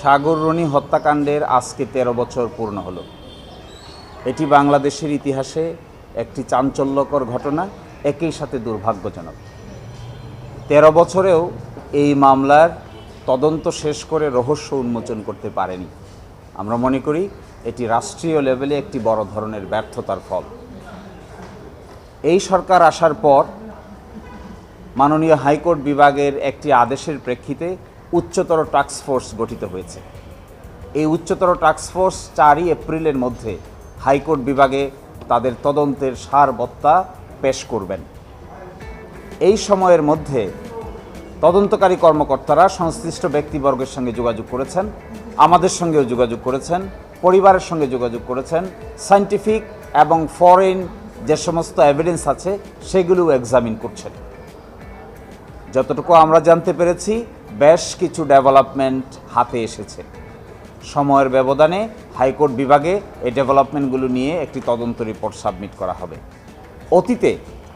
সাগররণী হত্যাকাণ্ডের আজকে তেরো বছর পূর্ণ হলো। এটি বাংলাদেশের ইতিহাসে একটি চাঞ্চল্যকর ঘটনা, একই সাথে দুর্ভাগ্যজনক। তেরো বছরেও এই মামলার তদন্ত শেষ করে রহস্য উন্মোচন করতে পারেনি। আমরা মনে করি এটি রাষ্ট্রীয় লেভেলে একটি বড় ধরনের ব্যর্থতার ফল। এই সরকার আসার পর মাননীয় হাইকোর্ট বিভাগের একটি আদেশের প্রেক্ষিতে উচ্চতর ফোর্স গঠিত হয়েছে। এই উচ্চতর ফোর্স চারই এপ্রিলের মধ্যে হাইকোর্ট বিভাগে তাদের তদন্তের সারবত্তা পেশ করবেন। এই সময়ের মধ্যে তদন্তকারী কর্মকর্তারা সংশ্লিষ্ট ব্যক্তিবর্গের সঙ্গে যোগাযোগ করেছেন, আমাদের সঙ্গেও যোগাযোগ করেছেন, পরিবারের সঙ্গে যোগাযোগ করেছেন সায়েন্টিফিক এবং ফরেন যে সমস্ত এভিডেন্স আছে সেগুলোও এক্সামিন করছেন। যতটুকু আমরা জানতে পেরেছি বেশ কিছু ডেভেলপমেন্ট হাতে এসেছে। সময়ের ব্যবধানে হাইকোর্ট বিভাগে এই ডেভেলপমেন্টগুলো নিয়ে একটি তদন্ত রিপোর্ট সাবমিট করা হবে। অতীতে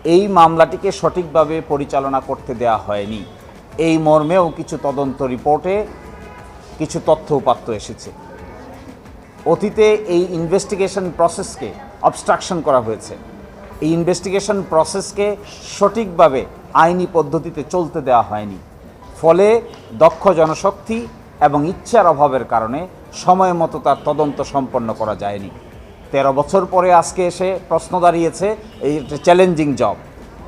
এই মামলাটিকে সঠিকভাবে পরিচালনা করতে দেওয়া হয়নি। এই মর্মেও কিছু তদন্ত রিপোর্টে কিছু তথ্য উপাত্ত এসেছে। অতীতে এই ইনভেস্টিগেশন প্রসেসকে অবস্ট্রাকশন করা হয়েছে। এই ইনভেস্টিগেশন প্রসেসকে সঠিকভাবে আইনি পদ্ধতিতে চলতে দেওয়া হয়নি। ফলে দক্ষ জনশক্তি এবং ইচ্ছার অভাবের কারণে সময় মতো তার তদন্ত সম্পন্ন করা যায়নি। তেরো বছর পরে আজকে এসে প্রশ্ন দাঁড়িয়েছে এই চ্যালেঞ্জিং জব।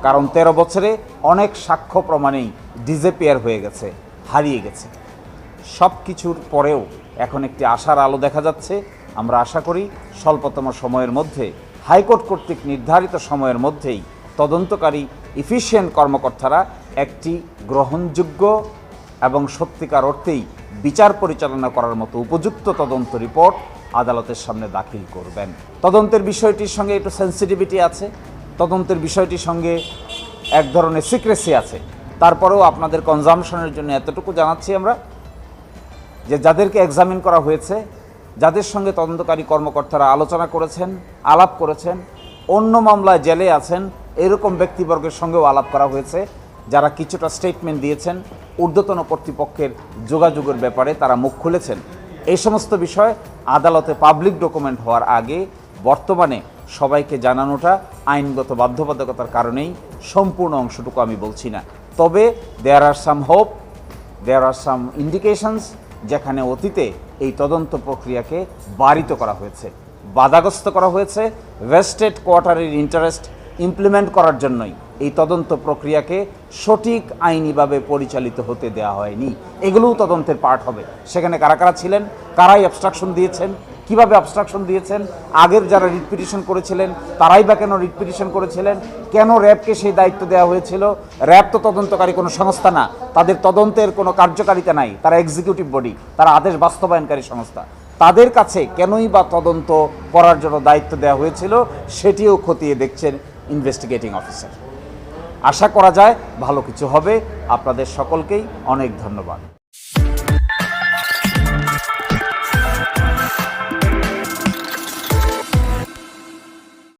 কারণ তেরো বছরে অনেক সাক্ষ্য প্রমাণেই ডিজেপিয়ার হয়ে গেছে, হারিয়ে গেছে। সব কিছুর পরেও এখন একটি আশার আলো দেখা যাচ্ছে। আমরা আশা করি স্বল্পতম সময়ের মধ্যে, হাইকোর্ট কর্তৃক নির্ধারিত সময়ের মধ্যেই তদন্তকারী ইফিসিয়েন্ট কর্মকর্তারা একটি গ্রহণযোগ্য এবং সত্যিকার অর্থেই বিচার পরিচালনা করার মতো উপযুক্ত তদন্ত রিপোর্ট আদালতের সামনে দাখিল করবেন। তদন্তের বিষয়টির সঙ্গে একটু সেন্সিটিভিটি আছে। তদন্তের বিষয়টির সঙ্গে এক ধরনের সিক্রেসি আছে। তারপরেও আপনাদের কনজামশনের জন্য এতটুকু জানাচ্ছি আমরা যে যাদেরকে এক্সামিন করা হয়েছে, যাদের সঙ্গে তদন্তকারী কর্মকর্তারা আলোচনা করেছেন, আলাপ করেছেন, অন্য মামলায় জেলে আছেন, এরকম ব্যক্তিবর্গের সঙ্গেও আলাপ করা হয়েছে। যারা কিছুটা স্টেটমেন্ট দিয়েছেন, ঊর্ধ্বতন কর্তৃপক্ষের যোগাযোগের ব্যাপারে তারা মুখ খুলেছেন। এই সমস্ত বিষয় আদালতে পাবলিক ডকুমেন্ট হওয়ার আগে বর্তমানে সবাইকে জানানোটা আইনগত বাধ্যবাধকতার কারণেই সম্পূর্ণ অংশটুকু আমি বলছি না। তবে দেয়ার আর সাম হোপ দেয়ার আর সাম ইন্ডিকেশনস যেখানে অতীতে এই তদন্ত প্রক্রিয়াকে বারিত করা হয়েছে, বাধাগ্রস্ত করা হয়েছে ওয়েস্টেড কোয়ার্টারের ইন্টারেস্ট ইমপ্লিমেন্ট করার জন্যই। এই তদন্ত প্রক্রিয়াকে সঠিক আইনিভাবে পরিচালিত হতে দেওয়া হয়নি। এগুলোও তদন্তের পার্ট হবে। সেখানে কারা কারা ছিলেন? কারাই অবস্ট্রাকশন দিয়েছেন? কীভাবে অবস্ট্রাকশন দিয়েছেন? আগের যারা রিট পিটিশন করেছিলেন, তারাই বা কেন রিট পিটিশন করেছিলেন? কেন র্যাবকে সেই দায়িত্ব দেওয়া হয়েছিল? র্যাব তো তদন্তকারী কোনো সংস্থা না। তাদের তদন্তের কোনো কার্যকারিতা নাই। তারা এক্সিকিউটিভ বডি তারা আদেশ বাস্তবায়নকারী সংস্থা। তাদের কাছে কেনই বা তদন্ত করার জন্য দায়িত্ব দেওয়া হয়েছিল, সেটিও খতিয়ে দেখছেন ইনভেস্টিগেটিং অফিসার আশা করা যায় ভালো কিছু হবে। আপনাদের সকলকেই অনেক ধন্যবাদ।